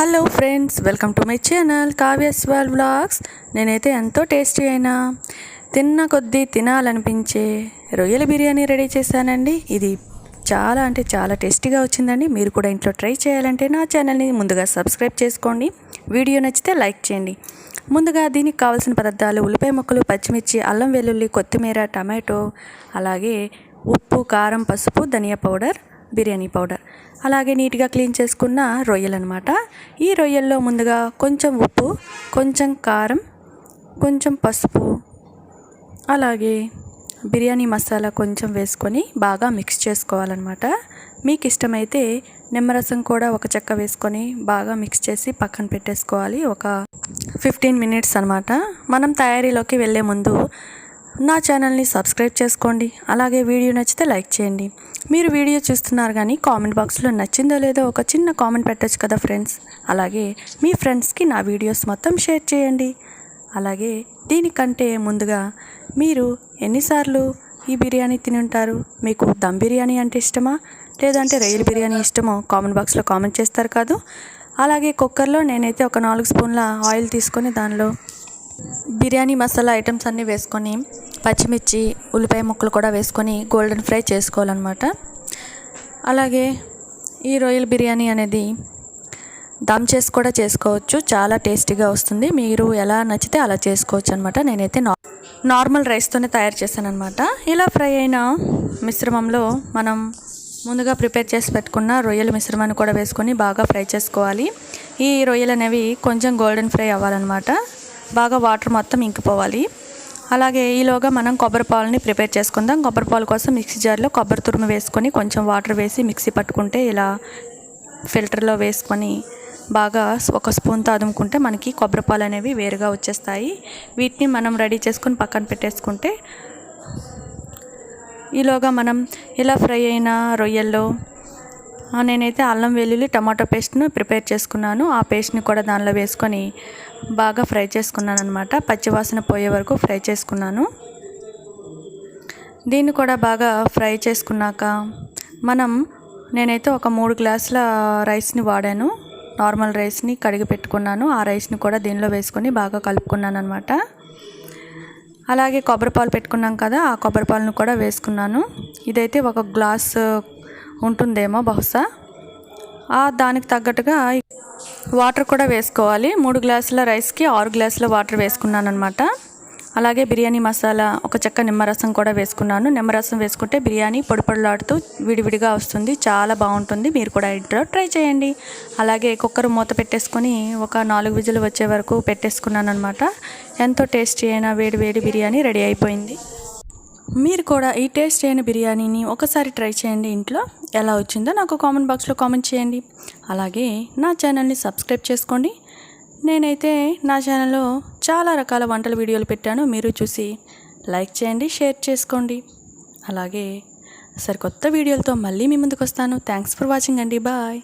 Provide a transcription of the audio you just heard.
Hello friends welcome to my channel Kavyaswal vlogs. నేనైతే ఎంతో tasty అయినా తిన్న కొద్దీ తినాలనిపించే రొయ్యల బిర్యానీ రెడీ చేశానండి. ఇది చాలా అంటే చాలా టేస్టీగా వచ్చిందండి. మీరు కూడా ఇంట్లో ట్రై చేయాలంటే నా ఛానల్ని ముందుగా సబ్స్క్రైబ్ చేసుకోండి. వీడియో నచ్చితే లైక్ చేయండి. ముందుగా దీనికి కావాల్సిన పదార్థాలు ఉల్లిపాయ ముక్కలు పచ్చిమిర్చి అల్లం వెల్లుల్లి కొత్తిమీర టమాటో అలాగే ఉప్పు కారం పసుపు ధనియా పౌడర్ బిర్యానీ పౌడర్. అలాగే నీట్గా క్లీన్ చేసుకున్న రొయ్యలు అనమాట ఈ రొయ్యల్లో ముందుగా కొంచెం ఉప్పు కొంచెం కారం కొంచెం పసుపు అలాగే బిర్యానీ మసాలా కొంచెం వేసుకొని బాగా మిక్స్ చేసుకోవాలన్నమాట మీకు ఇష్టమైతే నిమ్మరసం కూడా ఒక చెక్క వేసుకొని బాగా మిక్స్ చేసి పక్కన పెట్టేసుకోవాలి. ఒక ఫిఫ్టీన్ మినిట్స్ అనమాట. మనం తయారీలోకి వెళ్ళే ముందు నా ఛానల్ని సబ్స్క్రైబ్ చేసుకోండి. అలాగే వీడియో నచ్చితే లైక్ చేయండి. మీరు వీడియో చూస్తున్నారు కానీ కామెంట్ బాక్స్లో నచ్చిందో లేదో ఒక చిన్న కామెంట్ పెట్టచ్చు కదా ఫ్రెండ్స్. అలాగే మీ ఫ్రెండ్స్కి నా వీడియోస్ మొత్తం షేర్ చేయండి. అలాగే దీనికంటే ముందుగా మీరు ఎన్నిసార్లు ఈ బిర్యానీ తిని ఉంటారు మీకు దమ్ బిర్యానీ అంటే ఇష్టమా? లేదంటే రొయ్యల బిర్యానీ ఇష్టమో కామెంట్ బాక్స్లో కామెంట్ చేస్తారు కాదు. అలాగే కుక్కర్లో నేనైతే ఒక నాలుగు స్పూన్ల ఆయిల్ తీసుకొని దానిలో బిర్యానీ మసాలా ఐటమ్స్ అన్నీ వేసుకొని పచ్చిమిర్చి ఉల్లిపాయ ముక్కలు కూడా వేసుకొని గోల్డెన్ ఫ్రై చేసుకోవాలన్నమాట. అలాగే ఈ రొయ్యల బిర్యానీ అనేది దమ్ చేసి కూడా చేసుకోవచ్చు. చాలా టేస్టీగా వస్తుంది. మీరు ఎలా నచ్చితే అలా చేసుకోవచ్చు అనమాట నేనైతే నార్మల్ రైస్తోనే తయారు చేశానమాట ఇలా ఫ్రై అయిన మిశ్రమంలో మనం ముందుగా ప్రిపేర్ చేసి పెట్టుకున్న రొయ్యల మిశ్రమాన్ని కూడా వేసుకొని బాగా ఫ్రై చేసుకోవాలి. ఈ రొయ్యలు అనేవి కొంచెం గోల్డెన్ ఫ్రై అవ్వాలన్నమాట. బాగా వాటర్ మొత్తం ఇంకిపోవాలి. అలాగే ఈలోగా మనం కొబ్బరి పాలని ప్రిపేర్ చేసుకుందాం. కొబ్బరి పాలు కోసం మిక్సీ జార్లో కొబ్బరి తురుము వేసుకొని కొంచెం వాటర్ వేసి మిక్సీ పట్టుకుంటే ఇలా ఫిల్టర్లో వేసుకొని బాగా ఒక స్పూన్తో అదుముకుంటే మనకి కొబ్బరి పాలు అనేవి వేరుగా వచ్చేస్తాయి. వీటిని మనం రెడీ చేసుకొని పక్కన పెట్టేసుకుంటే ఈలోగా మనం ఇలా ఫ్రై అయిన రొయ్యల్లో నేనైతే అల్లం వెల్లుల్లి టమాటో పేస్ట్ను ప్రిపేర్ చేసుకున్నాను. ఆ పేస్ట్ని కూడా దానిలో వేసుకొని బాగా ఫ్రై చేసుకున్నాను అనమాట పచ్చివాసన పోయే వరకు ఫ్రై చేసుకున్నాను. దీన్ని కూడా బాగా ఫ్రై చేసుకున్నాక మనం నేనైతే ఒక మూడు గ్లాసుల రైస్ని వాడాను. నార్మల్ రైస్ని కడిగి పెట్టుకున్నాను. ఆ రైస్ని కూడా దీనిలో వేసుకొని బాగా కలుపుకున్నాను అనమాట అలాగే కొబ్బరి పాలు పెట్టుకున్నాం కదా ఆ కొబ్బరి పాలను కూడా వేసుకున్నాను. ఇదైతే ఒక గ్లాస్ ఉంటుందేమో బహుశా? దానికి తగ్గట్టుగా వాటర్ కూడా వేసుకోవాలి. మూడు గ్లాసుల రైస్కి ఆరు గ్లాసుల వాటర్ వేసుకున్నాను అనమాట అలాగే బిర్యానీ మసాలా ఒక చెక్క నిమ్మరసం కూడా వేసుకున్నాను. నిమ్మరసం వేసుకుంటే బిర్యానీ పొడి పొడిలాడుతూ విడివిడిగా వస్తుంది. చాలా బాగుంటుంది. మీరు కూడా ఇంట్లో ట్రై చేయండి. అలాగే కుక్కర్ మూత పెట్టేసుకొని ఒక నాలుగు విజులు వచ్చే వరకు పెట్టేసుకున్నాను అనమాట ఎంతో టేస్టీ అయిన వేడి వేడి బిర్యానీ రెడీ అయిపోయింది. మీరు కూడా ఈ టేస్ట్ అయిన బిర్యానీని ఒకసారి ట్రై చేయండి ఇంట్లో. ఎలా వచ్చిందో నాకు కామెంట్ బాక్స్లో కామెంట్ చేయండి. అలాగే నా ఛానల్ని సబ్స్క్రైబ్ చేసుకోండి. నేనైతే నా ఛానల్లో చాలా రకాల వంటల వీడియోలు పెట్టాను. మీరు చూసి లైక్ చేయండి షేర్ చేసుకోండి. అలాగే సరికొత్త వీడియోలతో మళ్ళీ మీ ముందుకు వస్తాను. థ్యాంక్స్ ఫర్ వాచింగ్ అండి. బాయ్.